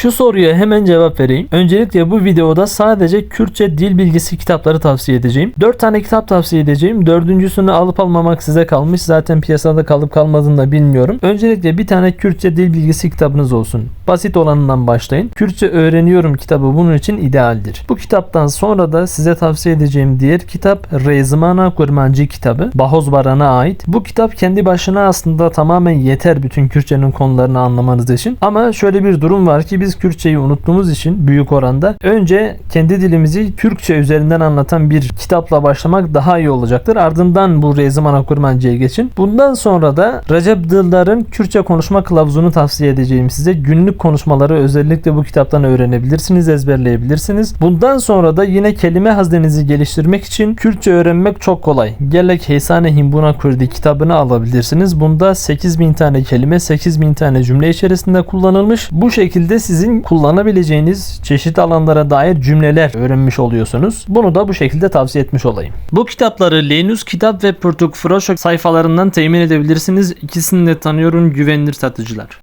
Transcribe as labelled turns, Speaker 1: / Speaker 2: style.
Speaker 1: Şu soruya hemen cevap vereyim. Öncelikle bu videoda sadece Kürtçe dil bilgisi kitapları tavsiye edeceğim. 4 tane kitap tavsiye edeceğim. Dördüncüsünü alıp almamak size kalmış. Zaten piyasada kalıp kalmadığını da bilmiyorum. Öncelikle bir tane Kürtçe dil bilgisi kitabınız olsun. Basit olanından başlayın. Kürtçe öğreniyorum kitabı bunun için idealdir. Bu kitaptan sonra da size tavsiye edeceğim diğer kitap Rezmana Kurmancı kitabı. Bahoz Baran'a ait. Bu kitap kendi başına aslında tamamen yeter bütün Kürtçenin konularını anlamanız için. Ama şöyle bir durum var ki biz Kürtçeyi unuttuğumuz için büyük oranda önce kendi dilimizi Türkçe üzerinden anlatan bir kitapla başlamak daha iyi olacaktır. Ardından bu Rezmana Kurmancı'ya geçin. Bundan sonra da Recep Dıldar'ın Kürtçe konuşma kılavuzunu tavsiye edeceğim size. Günlük konuşmaları özellikle bu kitaptan öğrenebilirsiniz, ezberleyebilirsiniz. Bundan sonra da yine kelime haznenizi geliştirmek için Kürtçe öğrenmek çok kolay. Gelek Heysane Himbuna Kurdi kitabını alabilirsiniz. Bunda 8000 tane kelime, 8000 tane cümle içerisinde kullanılmış. Bu şekilde sizin kullanabileceğiniz çeşitli alanlara dair cümleler öğrenmiş oluyorsunuz. Bunu da bu şekilde tavsiye etmiş olayım. Bu kitapları Lenus Kitap ve Purtuk Froşok sayfalarından temin edebilirsiniz. İkisini de tanıyorum güvenilir satıcılar.